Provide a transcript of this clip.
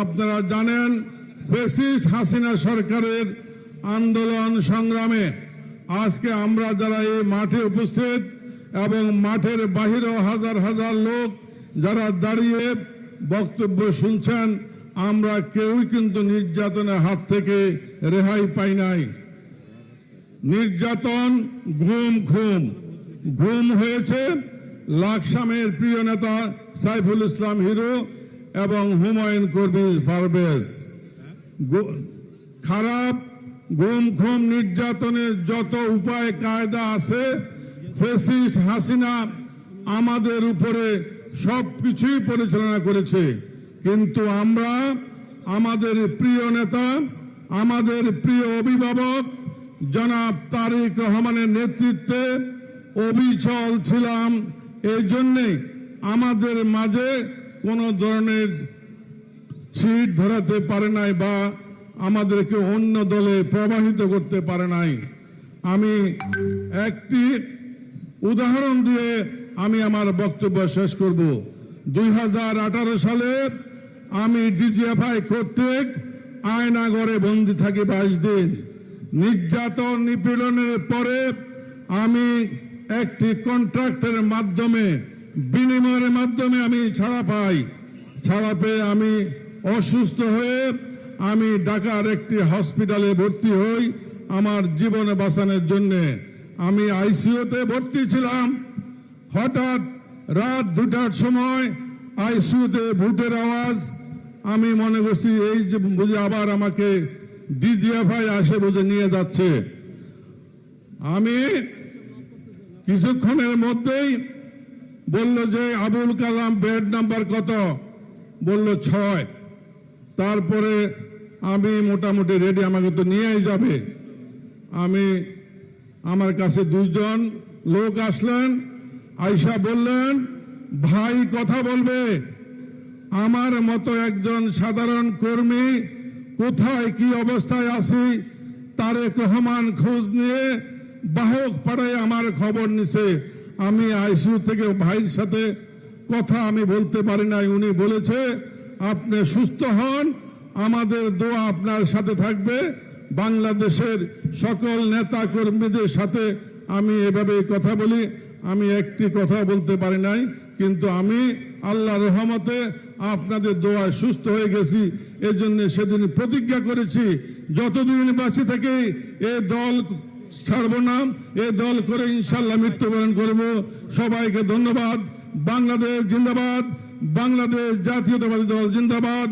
আপনারা জানেন ফেসিস্ট হাসিনা সরকারের আন্দোলন সংগ্রামে আজকে আমরা যারা এই মাঠে উপস্থিত এবং মাঠের বাহিরেও হাজার হাজার লোক যারা দাঁড়িয়ে বক্তব্য শুনছেন, আমরা কেউই কিন্তু নির্যাতনের হাত থেকে রেহাই পাই নাই। নির্যাতন ঘুম ঘুম। ঘুম হয়েছে লাকসামের প্রিয় নেতা সাইফুল ইসলাম হিরো এবং হুমায়ুন কবির পারভেজ। খারাপ গুম খুম নির্যাতনের যত উপায় কায়দা আছে ফেসিস্ট হাসিনা আমাদের উপরে সব কিছুই পরিচালনা করেছে। কিন্তু আমরা, আমাদের প্রিয় নেতা, আমাদের প্রিয় অভিভাবক, জনাব তারেক রহমানের নেতৃত্বে অবিচল ছিলাম। এই জন্যে আমাদের মাঝে কোনো ধরনের সিট ধরাতে পারে নাই বা আমাদেরকে অন্য দলে প্রবাহিত করতে পারে নাই। আমি একটি উদাহরণ দিয়ে আমি আমার বক্তব্য শেষ করব। দুই হাজার আঠারো সালে আমি ডিজিএফআই কর্তৃক আয়নাগরে বন্দি থাকি বাইশ দিন। নির্যাতন নিপীড়নের পরে আমি একটি কন্ট্রাক্টের মাধ্যমে বিনিময়ের মাধ্যমে আমি ছাড়া পাই। ছাড়া পেয়ে আমি অসুস্থ হয়ে আমি ঢাকার একটি হসপিটালে ভর্তি হই আমার জীবন বাঁচানোর জন্য। আমি আইসিইউতে ভর্তি ছিলাম। হঠাৎ রাত দুটার সময় আইসিউতে ভোটের আওয়াজ। আমি মনে করছি, এই যে বুঝে আবার আমাকে ডিজিএফআই আসে বুঝে নিয়ে যাচ্ছে। আমি কিছুক্ষণের মধ্যেই বলল যে, আবুল কালাম বেড নাম্বার কত? বলল ছয়। তারপরে আমি মোটামুটি রেডি আমাকে তো নিয়েই যাবে। আমি আমার কাছে দুজন লোক আসলেন আয়সা বললেন, ভাই, কথা বলবে। আমার মতো একজন সাধারণ কর্মী, কোথায় কি অবস্থায় আছি তারেক রহমান খোঁজ নিয়ে বাহক পাড়ায় আমার খবর নিছে। আমি আইসিইউ থেকে ভাইয়ের সাথে কথা আমি বলতে পারি নাই, উনি বলেছে, আপনি সুস্থ হন, আমাদের দোয়া আপনার সাথে থাকবে, বাংলাদেশের সকল নেতা কর্মীদের সাথে আমি এভাবে কথা বলি, আমি একটি কথা বলতে পারি নাই, কিন্তু আমি আল্লাহ রহমতে আপনাদের দোয়ায় সুস্থ হয়ে গেছি এই জন্য সেদিন প্রতিজ্ঞা করেছি, যতদিন বাঁচে থেকে এ দল ছাড়বো না এ দল করে ইনশাল্লাহ মৃত্যুবরণ করব। সবাইকে ধন্যবাদ। বাংলাদেশ জিন্দাবাদ। বাংলাদেশ জাতীয়তাবাদী দল জিন্দাবাদ।